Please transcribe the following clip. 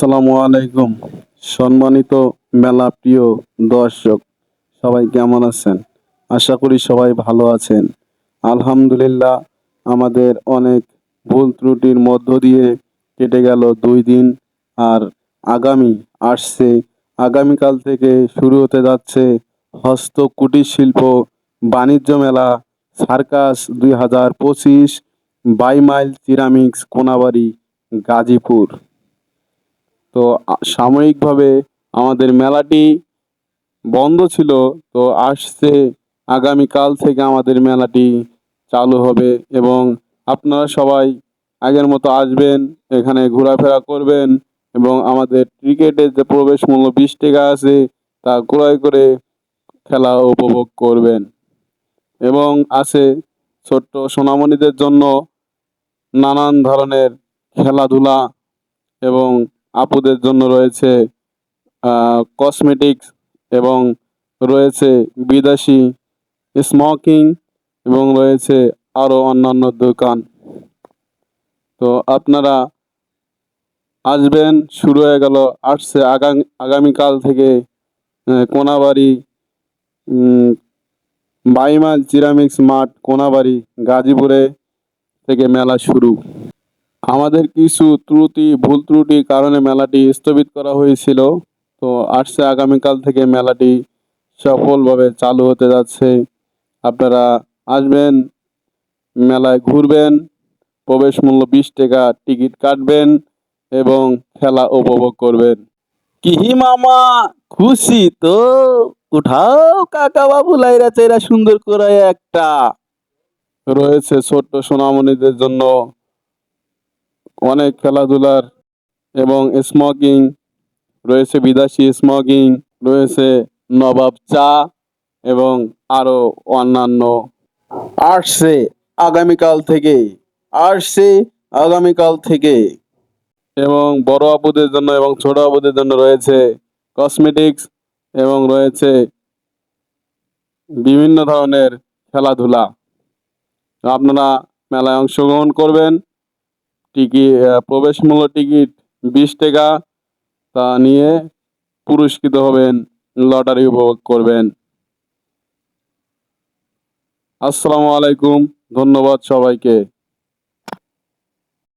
আসসালামু আলাইকুম। সম্মানিত মেলা প্রিয় দর্শক, সবাই কেমন আছেন? আশা করি সবাই ভালো আছেন। আলহামদুলিল্লাহ, আমাদের অনেক ভুল ত্রুটির মধ্য দিয়ে কেটে গেল দুই দিন আর আগামী আসছে। আগামীকাল থেকে শুরু হতে যাচ্ছে হস্ত কুটির শিল্প বাণিজ্য মেলা, সার্কাস দুই হাজার পঁচিশ বাইমাইল সিরামিক্স, কোনাবাড়ি, গাজীপুর। তো সাময়িকভাবে আমাদের মেলাটি বন্ধ ছিল, তো আসছে, আগামীকাল থেকে আমাদের মেলাটি চালু হবে এবং আপনারা সবাই আগের মতো আসবেন, এখানে ঘোরাফেরা করবেন এবং আমাদের ক্রিকেটের যে প্রবেশ মূল্য বিশ টাকা আছে, তা ক্রয় করে খেলা উপভোগ করবেন। এবং আছে ছোট্ট সোনামণিদের জন্য নানান ধরনের খেলাধুলা এবং আপুদের জন্য রয়েছে কসমেটিক্স এবং রয়েছে বিদেশি স্মোকিং এবং রয়েছে আরও অন্যান্য দোকান। তো আপনারা আসবেন, শুরু হয়ে গেল, আসছে আগামী, আগামীকাল থেকে কোনাবাড়ি বাইমাল সিরামিক্স মাঠ, কোনাবাড়ি, গাজীপুরে থেকে মেলা শুরু। আমাদের কিছু ত্রুটি, ভুল ত্রুটির কারণে মেলাটি স্থগিত করা হয়েছিল। তো আসছে আগামীকাল থেকে মেলাটি সফলভাবে চালু হতে যাচ্ছে। আপনারা আসবেন, মেলায় ঘুরবেন, প্রবেশ মূল্য বিশ টাকা টিকিট কাটবেন এবং খেলা উপভোগ করবেন। কি মামা, খুশি তো? উঠাও কাকা বাবু, লাইরা চাইরা সুন্দর করে একটা। রয়েছে ছোট্ট সোনামণিদের জন্য অনেক খেলাধুলার এবং স্মোকিং রয়েছে বিদেশি স্মোকিং রয়েছে নবাব চা এবং আরও অন্যান্য। আসছে আগামীকাল থেকে, আসছে আগামীকাল থেকে। এবং বড় আপুদের জন্য এবং ছোট আপুদের জন্য রয়েছে কসমেটিক্স এবং রয়েছে বিভিন্ন ধরনের খেলাধুলা। আপনারা মেলায় অংশগ্রহণ করবেন। টিকিট প্রবেশ মূল্য টিকিট বিশ টাকা, তা নিয়ে পুরস্কৃত হবেন, লটারি উপভোগ করবেন। আসসালামু আলাইকুম, ধন্যবাদ সবাইকে।